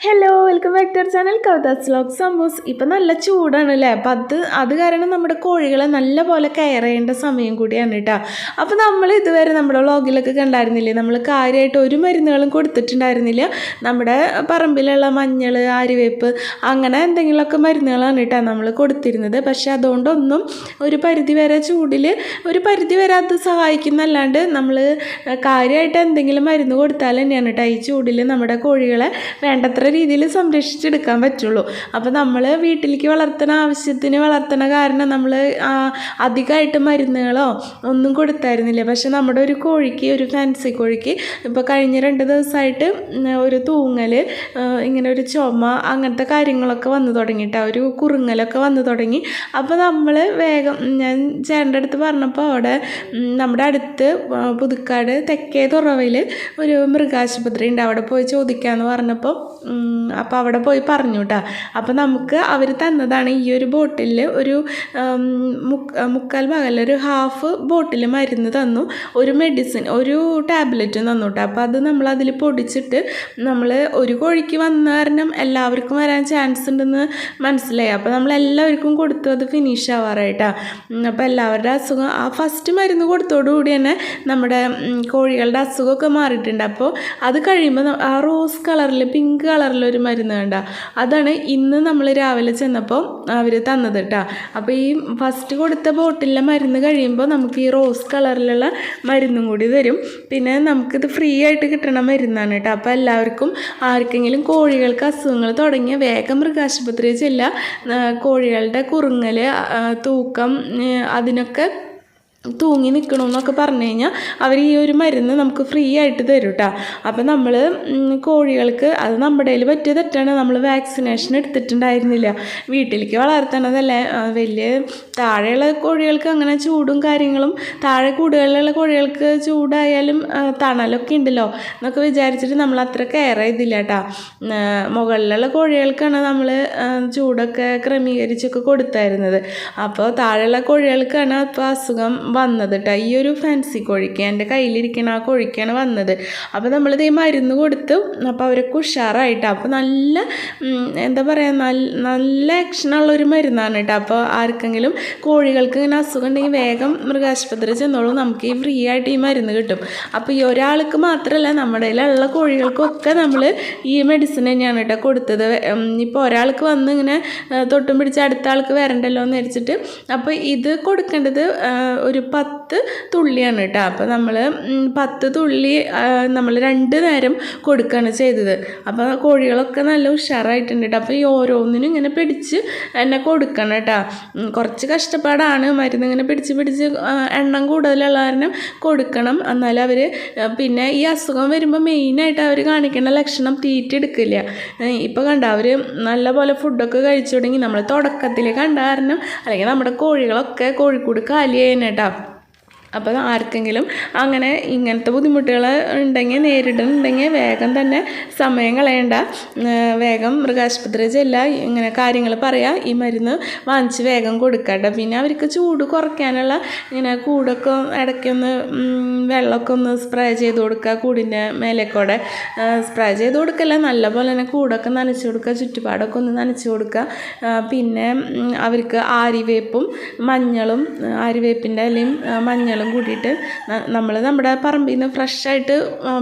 Hello welcome back to our channel Kavitha's vlog സമൂസ് ഇപ്പം നല്ല ചൂടാണ് അല്ലേ അപ്പം അത് അത് കാരണം നമ്മുടെ കോഴികളെ നല്ല പോലെ കെയർ ചെയ്യേണ്ട സമയം കൂടിയാണ് കേട്ടോ അപ്പോൾ നമ്മൾ ഇതുവരെ നമ്മുടെ വ്ളോഗിലൊക്കെ കണ്ടായിരുന്നില്ലേ? നമ്മൾ കാര്യമായിട്ട് ഒരു മരുന്നുകളും കൊടുത്തിട്ടുണ്ടായിരുന്നില്ല. നമ്മുടെ പറമ്പിലുള്ള മഞ്ഞൾ ആരിവേപ്പ് അങ്ങനെ എന്തെങ്കിലുമൊക്കെ മരുന്നുകളാണ് കേട്ടോ നമ്മൾ കൊടുത്തിരുന്നത്. പക്ഷേ അതുകൊണ്ടൊന്നും ഒരു പരിധി വരെ ചൂടിൽ ഒരു പരിധി വരെ അത് സഹായിക്കുന്നല്ലാണ്ട് നമ്മൾ കാര്യമായിട്ട് എന്തെങ്കിലും മരുന്ന് കൊടുത്താൽ തന്നെയാണ് കേട്ടോ ഈ ചൂടിൽ നമ്മുടെ കോഴികളെ വേണ്ടത്ര രീതിയിൽ സംരക്ഷിച്ചെടുക്കാൻ പറ്റുള്ളൂ. അപ്പോൾ നമ്മൾ വീട്ടിലേക്ക് വളർത്തുന്ന ആവശ്യത്തിന് വളർത്തണ കാരണം നമ്മൾ അധികമായിട്ട് മരുന്നുകളോ ഒന്നും കൊടുത്തായിരുന്നില്ല. പക്ഷെ നമ്മുടെ ഒരു കോഴിക്ക് ഒരു ഫാൻസി കോഴിക്ക് ഇപ്പോൾ കഴിഞ്ഞ രണ്ട് ദിവസമായിട്ട് ഒരു തൂങ്ങൽ ഇങ്ങനെ ഒരു ചുമ അങ്ങനത്തെ കാര്യങ്ങളൊക്കെ വന്നു തുടങ്ങിയിട്ട് ഒരു കുറുങ്ങലൊക്കെ വന്നു തുടങ്ങി. അപ്പോൾ നമ്മൾ വേഗം ഞാൻ ചേട്ടന്റെ അടുത്ത് പറഞ്ഞപ്പോൾ അവിടെ നമ്മുടെ അടുത്ത് പുതുക്കാട് തെക്കേ തുറവയിൽ ഒരു മൃഗാശുപത്രി ഉണ്ട്. അവിടെ പോയി ചോദിക്കാമെന്ന് പറഞ്ഞപ്പോൾ അപ്പോൾ അവിടെ പോയി പറഞ്ഞു കേട്ടോ അപ്പോൾ നമുക്ക് അവർ തന്നതാണ് ഈ ഒരു ബോട്ടിൽ ഒരു മുക്കാൽ ഭാഗമല്ല ഒരു ഹാഫ് ബോട്ടിൽ മരുന്ന് തന്നു. ഒരു മെഡിസിൻ ഒരു ടാബ്ലറ്റ് തന്നു കേട്ടോ അപ്പോൾ അത് നമ്മൾ അതിൽ പൊടിച്ചിട്ട് നമ്മൾ ഒരു കോഴിക്ക് വന്ന കാരണം എല്ലാവർക്കും വരാൻ ചാൻസ് ഉണ്ടെന്ന് മനസ്സിലായി. അപ്പോൾ നമ്മൾ എല്ലാവർക്കും കൊടുത്തു അത് ഫിനിഷ് ആവാറായിട്ടാണ് അപ്പോൾ എല്ലാവരുടെ അസുഖം ആ ഫസ്റ്റ് മരുന്ന് കൊടുത്തോടുകൂടി തന്നെ നമ്മുടെ കോഴികളുടെ അസുഖമൊക്കെ മാറിയിട്ടുണ്ട്. അപ്പോൾ അത് കഴിയുമ്പോൾ ആ റോസ് കളറിൽ പിങ്ക് കളറിൽ ഒരു മരുന്ന് വേണ്ട അതാണ് ഇന്ന് നമ്മൾ രാവിലെ ചെന്നപ്പോൾ അവർ തന്നത് കേട്ടോ അപ്പോൾ ഈ ഫസ്റ്റ് കൊടുത്ത ബോട്ടിലെ മരുന്ന് കഴിയുമ്പോൾ നമുക്ക് ഈ റോസ് കളറിലുള്ള മരുന്നും കൂടി തരും. പിന്നെ നമുക്കിത് ഫ്രീ ആയിട്ട് കിട്ടണ മരുന്നാണ് കേട്ടോ അപ്പോൾ എല്ലാവർക്കും ആർക്കെങ്കിലും കോഴികൾക്ക് അസുഖങ്ങൾ തുടങ്ങിയ വേഗം മൃഗാശുപത്രിയിൽ ചെല്ലുക. കോഴികളുടെ കുറുങ്ങൽ തൂക്കം അതിനൊക്കെ തൂങ്ങി നിൽക്കണമെന്നൊക്കെ പറഞ്ഞു കഴിഞ്ഞാൽ അവർ ഈ ഒരു മരുന്ന് നമുക്ക് ഫ്രീ ആയിട്ട് തരും കേട്ടോ അപ്പം നമ്മൾ കോഴികൾക്ക് അത് നമ്മുടെ കയ്യിൽ പറ്റിയ തെറ്റാണ്. നമ്മൾ വാക്സിനേഷൻ എടുത്തിട്ടുണ്ടായിരുന്നില്ല. വീട്ടിലേക്ക് വളർത്തണതല്ലേ വലിയ താഴെയുള്ള കോഴികൾക്ക് അങ്ങനെ ചൂടും കാര്യങ്ങളും താഴെ കൂടുതലുള്ള കോഴികൾക്ക് ചൂടായാലും തണലൊക്കെ ഉണ്ടല്ലോ എന്നൊക്കെ വിചാരിച്ചിട്ട് നമ്മൾ അത്ര കെയർ ചെയ്തില്ല കേട്ടോ മുകളിലുള്ള കോഴികൾക്കാണ് നമ്മൾ ചൂടൊക്കെ ക്രമീകരിച്ചൊക്കെ കൊടുത്തായിരുന്നത്. അപ്പോൾ താഴെയുള്ള കോഴികൾക്കാണ് അപ്പോൾ അസുഖം വന്നത് കേട്ടോ ഈ ഒരു ഫാൻസി കോഴിക്ക് എന്റെ കയ്യിലിരിക്കുന്ന ആ കോഴിക്കാണ് വന്നത്. അപ്പോൾ നമ്മൾ ഇതേ മരുന്ന് കൊടുത്തു. അപ്പോൾ അവരൊക്കെ ഉഷാറായിട്ട്. അപ്പോൾ നല്ല എന്താ പറയുക നല്ല നല്ല ആക്ഷനുള്ള ഒരു മരുന്നാണ് കേട്ടോ അപ്പോൾ ആർക്കെങ്കിലും കോഴികൾക്ക് ഇങ്ങനെ അസുഖം ഉണ്ടെങ്കിൽ വേഗം മൃഗാശുപത്രി ചെന്നോളൂ. നമുക്ക് ഈ ഫ്രീ ആയിട്ട് ഈ മരുന്ന് കിട്ടും. അപ്പോൾ ഈ ഒരാൾക്ക് മാത്രമല്ല നമ്മുടെ കയ്യിലുള്ള കോഴികൾക്കൊക്കെ നമ്മൾ ഈ മെഡിസിൻ തന്നെയാണ് കേട്ടോ കൊടുത്തത്. ഇപ്പോൾ ഒരാൾക്ക് വന്ന് ഇങ്ങനെ തൊട്ടും പിടിച്ച് അടുത്ത ആൾക്ക് വരണ്ടല്ലോ എന്ന് വെച്ചിട്ട് അപ്പോൾ ഇത് കൊടുക്കേണ്ടത് ആ, ഒരു പത്ത് തുള്ളിയാണ് കേട്ടോ. അപ്പോൾ നമ്മൾ പത്ത് തുള്ളി നമ്മൾ രണ്ട് നേരം കൊടുക്കുകയാണ് ചെയ്തത്. അപ്പോൾ കോഴികളൊക്കെ നല്ല ഉഷാറായിട്ടുണ്ട് കേട്ടോ. അപ്പോൾ ഈ ഓരോന്നിനും ഇങ്ങനെ പിടിച്ച് എന്നെ കൊടുക്കണം കേട്ടോ. കുറച്ച് കഷ്ടപ്പാടാണ്. മരുന്ന് ഇങ്ങനെ പിടിച്ച് പിടിച്ച് എണ്ണം കൂടുതലുള്ള കാരണം കൊടുക്കണം. എന്നാലും അവർ പിന്നെ ഈ അസുഖം വരുമ്പോൾ മെയിനായിട്ട് അവർ കാണിക്കേണ്ട ലക്ഷണം തീറ്റ എടുക്കില്ല. ഇപ്പോൾ കണ്ട അവർ നല്ലപോലെ ഫുഡൊക്കെ കഴിച്ചു തുടങ്ങി. നമ്മൾ തുടക്കത്തിൽ കണ്ട കാരണം അല്ലെങ്കിൽ നമ്മുടെ കോഴികളൊക്കെ കോഴിക്കൂട് കാലിയായിരുന്നു കേട്ടോ. അപ്പോൾ ആർക്കെങ്കിലും അങ്ങനെ ഇങ്ങനത്തെ ബുദ്ധിമുട്ടുകൾ ഉണ്ടെങ്കിൽ നേരിടുന്നുണ്ടെങ്കിൽ വേഗം തന്നെ സമയം കളയണ്ട. വേഗം മൃഗാശുപത്രി ചെല്ലുക ഇങ്ങനെ കാര്യങ്ങൾ പറയുക ഈ മരുന്ന് വാങ്ങിച്ച് വേഗം കൊടുക്കട്ടെ പിന്നെ അവർക്ക് ചൂട് കുറയ്ക്കാനുള്ള ഇങ്ങനെ കൂടൊക്കെ ഇടയ്ക്കൊന്ന് വെള്ളമൊക്കെ ഒന്ന് സ്പ്രേ ചെയ്ത് കൊടുക്കുക കൂടിന്റെ മേലേക്കൂടെ. സ്പ്രേ ചെയ്ത് കൊടുക്കല്ല നല്ലപോലെ തന്നെ കൂടൊക്കെ നനച്ച് കൊടുക്കുക ചുറ്റുപാടൊക്കെ ഒന്ന് നനച്ച് കൊടുക്കുക. പിന്നെ അവർക്ക് ആരിവേപ്പും മഞ്ഞളും ആരിവേപ്പിന്റെ അല്ലെങ്കിൽ ആ, മഞ്ഞളും കൂടിയിട്ട് നമ്മൾ നമ്മുടെ പറമ്പിൽ നിന്ന് ഫ്രഷായിട്ട്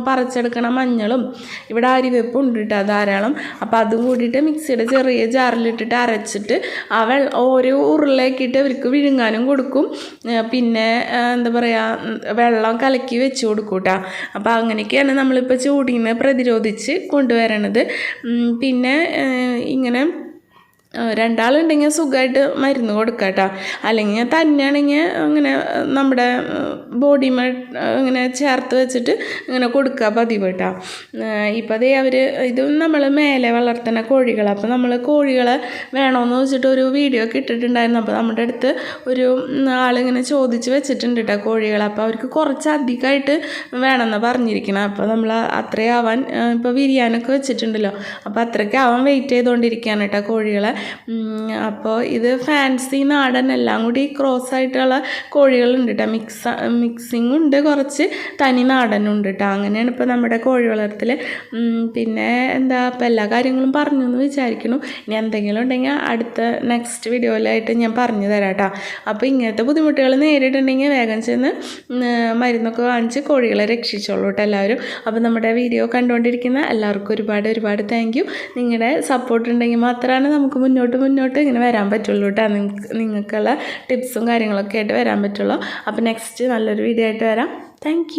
പറിച്ചെടുക്കണ മഞ്ഞളും ഇവിടെ അരിവെപ്പും ഉണ്ട് കേട്ടോ ധാരാളം. അപ്പോൾ അതും കൂടിയിട്ട് മിക്സിയുടെ ചെറിയ ജാറിലിട്ടിട്ട് അരച്ചിട്ട് ആ ഓരോ ഉരുളയാക്കിയിട്ട് അവർക്ക് വിഴുങ്ങാനും കൊടുക്കും. പിന്നെ എന്താ പറയുക വെള്ളം കലക്കി വെച്ച് കൊടുക്കും കേട്ടോ അപ്പോൾ അങ്ങനെയൊക്കെയാണ് നമ്മളിപ്പോൾ ചൂടിനെ പ്രതിരോധിച്ച് കൊണ്ടുവരണത്. പിന്നെ ഇങ്ങനെ രണ്ടാളുണ്ടെങ്കിൽ സുഖമായിട്ട് മരുന്ന് കൊടുക്കാം കേട്ടോ അല്ലെങ്കിൽ തന്നെയാണെങ്കിൽ അങ്ങനെ നമ്മുടെ ബോഡി ഇങ്ങനെ ചേർത്ത് വെച്ചിട്ട് ഇങ്ങനെ കൊടുക്കുക പതിവ് കേട്ടോ ഇപ്പം അതേ അവർ ഇതും നമ്മൾ മേലെ വളർത്തുന്ന കോഴികൾ അപ്പോൾ നമ്മൾ കോഴികളെ വേണമെന്ന് വെച്ചിട്ട് ഒരു വീഡിയോ ഒക്കെ ഇട്ടിട്ടുണ്ടായിരുന്നു. അപ്പോൾ നമ്മുടെ അടുത്ത് ഒരു ആളിങ്ങനെ ചോദിച്ച് വെച്ചിട്ടുണ്ട് കേട്ടോ കോഴികൾ അപ്പോൾ അവർക്ക് കുറച്ച് അധികമായിട്ട് വേണമെന്ന് പറഞ്ഞിരിക്കണം. അപ്പോൾ നമ്മൾ അത്രയാവാൻ ഇപ്പോൾ വിരിയാനൊക്കെ വെച്ചിട്ടുണ്ടല്ലോ. അപ്പോൾ അത്രയ്ക്ക് ആവാൻ വെയിറ്റ് ചെയ്തുകൊണ്ടിരിക്കുകയാണ് കേട്ടോ കോഴികളെ. അപ്പോൾ ഇത് ഫാൻസി നാടൻ എല്ലാം കൂടി ക്രോസ് ആയിട്ടുള്ള കോഴികളുണ്ട് കേട്ടോ മിക്സ് മിക്സിംഗ് ഉണ്ട് കുറച്ച് തനി നാടനും ഉണ്ട് കേട്ടോ അങ്ങനെയാണ് ഇപ്പോൾ നമ്മുടെ കോഴി വളർത്തൽ പിന്നെ എന്താ ഇപ്പോൾ എല്ലാ കാര്യങ്ങളും പറഞ്ഞു എന്ന് വിചാരിക്കുന്നു. ഇനി എന്തെങ്കിലും ഉണ്ടെങ്കിൽ അടുത്ത നെക്സ്റ്റ് വീഡിയോയിലായിട്ട് ഞാൻ പറഞ്ഞു തരാം കേട്ടോ അപ്പോൾ ഇങ്ങനത്തെ ബുദ്ധിമുട്ടുകൾ നേരിട്ടുണ്ടെങ്കിൽ വേഗം ചെന്ന് മരുന്നൊക്കെ വാങ്ങിച്ച് കോഴികളെ രക്ഷിച്ചോളൂ കേട്ടോ എല്ലാവരും. അപ്പോൾ നമ്മുടെ വീഡിയോ കണ്ടുകൊണ്ടിരിക്കുന്ന എല്ലാവർക്കും ഒരുപാട് ഒരുപാട് താങ്ക് നിങ്ങളുടെ സപ്പോർട്ട് ഉണ്ടെങ്കിൽ മാത്രമാണ് നമുക്ക് മുന്നോട്ട് മുന്നോട്ട് ഇങ്ങനെ വരാൻ പറ്റുള്ളൂ കേട്ടോ നിങ്ങൾക്ക് നിങ്ങൾക്കുള്ള ടിപ്സും കാര്യങ്ങളൊക്കെ ആയിട്ട് വരാൻ പറ്റുള്ളൂ. അപ്പോൾ നെക്സ്റ്റ് നല്ലൊരു വീഡിയോ ആയിട്ട് വരാം. താങ്ക്